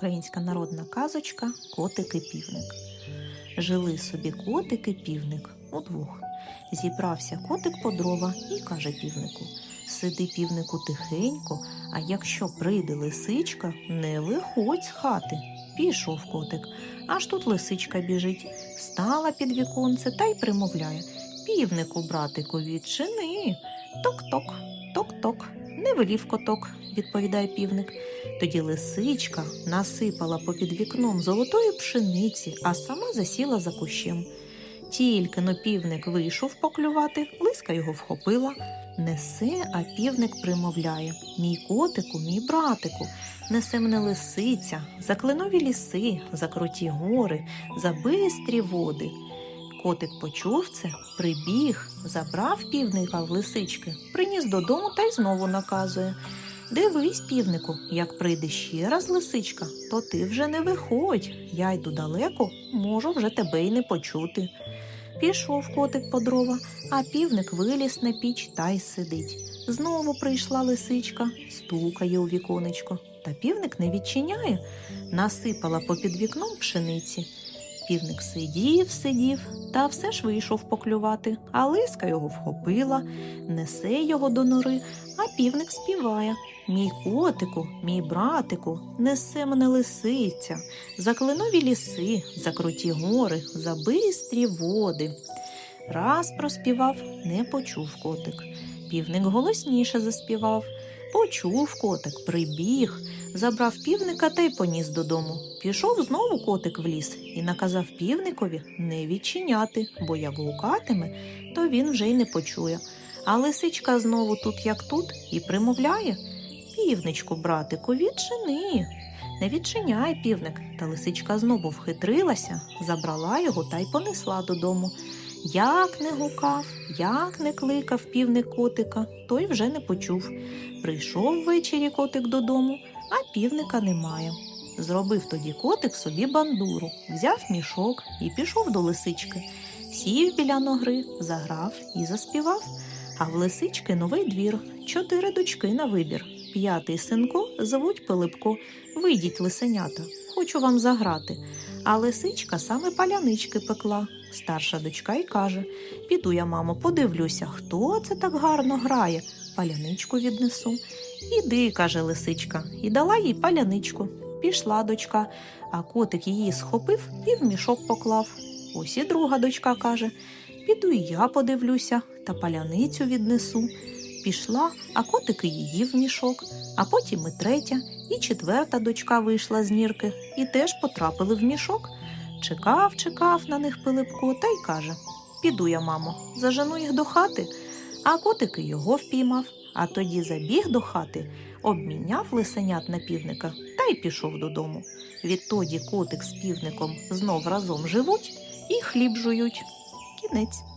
Українська народна казочка Котик і півник. Жили собі котик і півник удвох. Зібрався котик по дрова і каже півнику: Сиди, півнику, тихенько, а якщо прийде лисичка, не виходь з хати. Пішов котик, аж тут лисичка біжить, стала під віконце та й примовляє Півнику, братику, відчини. Ток-ток. Не коток, відповідає півник. Тоді лисичка насипала попід вікном золотої пшениці, а сама засіла за кущем. Тільки но півник вийшов поклювати, лиска його вхопила. Несе, а півник примовляє Мій котику, мій братику, несе мене лисиця, за кленові ліси, за круті гори, за бистрі води. Котик почув це, прибіг, забрав півника в лисички, приніс додому та й знову наказує. Дивись, півнику, як прийде ще раз лисичка, то ти вже не виходь. Я йду далеко, можу вже тебе й не почути. Пішов котик по дрова, а півник виліз на піч та й сидить. Знову прийшла лисичка, стукає у віконечко, та півник не відчиняє, насипала попід вікном пшениці. Півник сидів, сидів, та все ж вийшов поклювати, а лиска його вхопила, несе його до нори, а півник співає. Мій котику, мій братику, несе мене лисиця, за кленові ліси, за круті гори, за бистрі води. Раз проспівав, не почув котик. Півник голосніше заспівав. Почув котик, прибіг, забрав півника та й поніс додому. Пішов знову котик в ліс і наказав півникові не відчиняти, бо як гукатиме, то він вже й не почує. А лисичка знову тут, як тут, і примовляє Півничку, братику, відчини. Не відчиняй півник, та лисичка знову вхитрилася, забрала його та й понесла додому. Як не гукав, як не кликав півник котика, той вже не почув. Прийшов ввечері котик додому, а півника немає. Зробив тоді котик собі бандуру, взяв мішок і пішов до лисички. Сів біля ногри, заграв і заспівав. А в лисички новий двір, чотири дочки на вибір. П'ятий синко звуть Пилипко. Вийдіть, лисенята, хочу вам заграти. А лисичка саме палянички пекла. Старша дочка й каже: Піду я, мамо, подивлюся, хто це так гарно грає. Паляничку віднесу. Іди, каже лисичка, і дала їй паляничку. Пішла дочка, а котик її схопив і в мішок поклав. Ось і друга дочка каже: Піду і я подивлюся та паляницю віднесу. Пішла, а котики її в мішок, а потім і третя, і четверта дочка вийшла з нірки і теж потрапили в мішок. Чекав, чекав на них Пилипко та й каже: Піду я, мамо, зажену їх до хати. А котики його впіймав, а тоді забіг до хати, обміняв лисенят на півника та й пішов додому. Відтоді котик з півником знов разом живуть і хліб жують. Кінець.